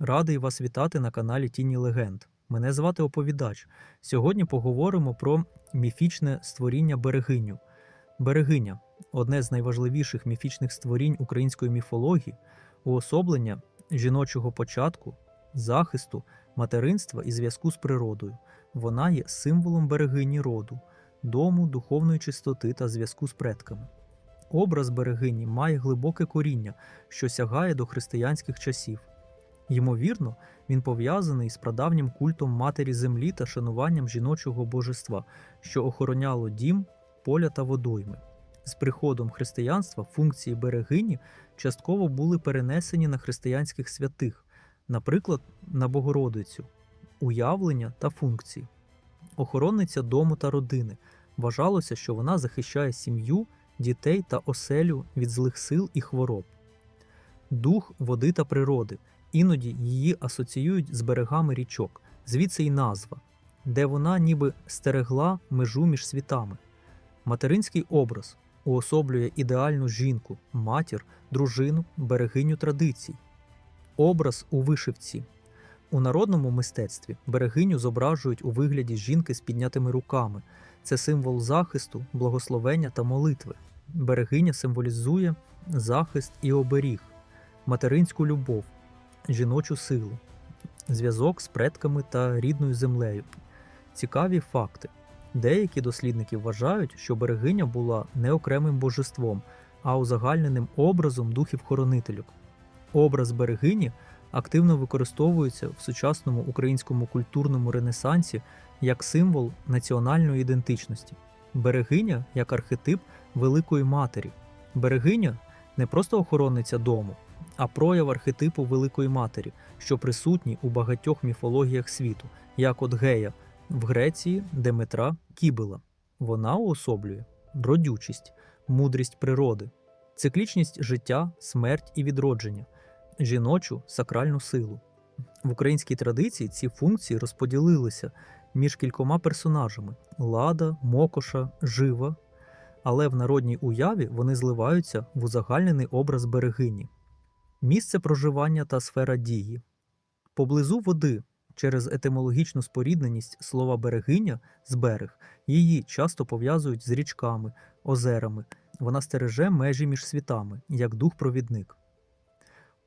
Радий вас вітати на каналі Тіні Легенд. Мене звати Оповідач. Сьогодні поговоримо про міфічне створіння берегиню. Берегиня одне з найважливіших міфічних створінь української міфології, уособлення жіночого початку, захисту, материнства і зв'язку з природою. Вона є символом берегині роду, дому, духовної чистоти та зв'язку з предками. Образ берегині має глибоке коріння, що сягає до християнських часів. Ймовірно, він пов'язаний з прадавнім культом матері землі та шануванням жіночого божества, що охороняло дім, поля та водойми. З приходом християнства функції берегині частково були перенесені на християнських святих, наприклад, на Богородицю, уявлення та функції. Охоронниця дому та родини вважалося, що вона захищає сім'ю, дітей та оселю від злих сил і хвороб. Дух води та природи іноді її асоціюють з берегами річок, звідси й назва, де вона ніби стерегла межу між світами. Материнський образ уособлює ідеальну жінку, матір, дружину, берегиню традицій. Образ у вишивці. У народному мистецтві берегиню зображують у вигляді жінки з піднятими руками. Це символ захисту, благословення та молитви. Берегиня символізує захист і оберіг, материнську любов, жіночу силу, зв'язок з предками та рідною землею. Цікаві факти. Деякі дослідники вважають, що берегиня була не окремим божеством, а узагальненим образом духів-хоронительок. Образ берегині активно використовується в сучасному українському культурному ренесансі як символ національної ідентичності. Берегиня як архетип Великої Матері. Берегиня не просто охоронниця дому, а прояв архетипу Великої Матері, що присутній у багатьох міфологіях світу, як от Гея в Греції, Деметра, Кібела. Вона уособлює родючість, мудрість природи, циклічність життя, смерть і відродження, жіночу сакральну силу. В українській традиції ці функції розподілилися між кількома персонажами Лада, Мокоша, Жива, але в народній уяві вони зливаються в узагальнений образ берегині, місце проживання та сфера дії. Поблизу води через етимологічну спорідненість слова берегиня з берег її часто пов'язують з річками, озерами. Вона стереже межі між світами, як дух-провідник.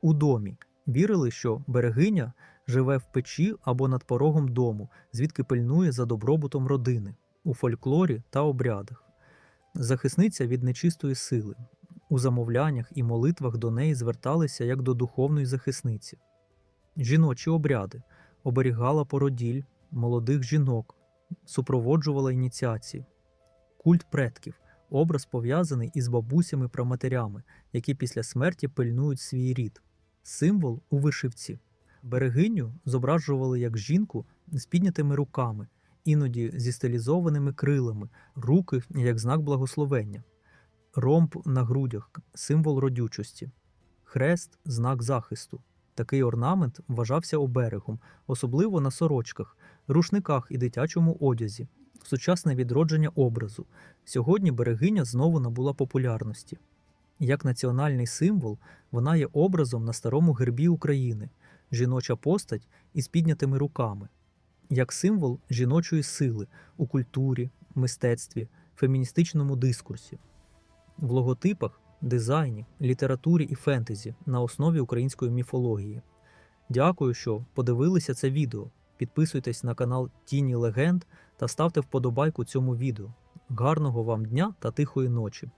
У домі вірили, що берегиня живе в печі або над порогом дому, звідки пильнує за добробутом родини, у фольклорі та обрядах. Захисниця від нечистої сили. У замовляннях і молитвах до неї зверталися як до духовної захисниці. Жіночі обряди оберігала породіль, молодих жінок, супроводжувала ініціації. Культ предків образ пов'язаний із бабусями-праматерями, які після смерті пильнують свій рід. Символ у вишивці. Берегиню зображували як жінку з піднятими руками, іноді зі стилізованими крилами, руки як знак благословення, ромб на грудях символ родючості, хрест знак захисту. Такий орнамент вважався оберегом, особливо на сорочках, рушниках і дитячому одязі, сучасне відродження образу. Сьогодні берегиня знову набула популярності. Як національний символ, вона є образом на старому гербі України, жіноча постать із піднятими руками, як символ жіночої сили у культурі, мистецтві, феміністичному дискурсі, в логотипах, дизайні, літературі і фентезі на основі української міфології. Дякую, що подивилися це відео. Підписуйтесь на канал Тіні Легенд та ставте вподобайку цьому відео. Гарного вам дня та тихої ночі!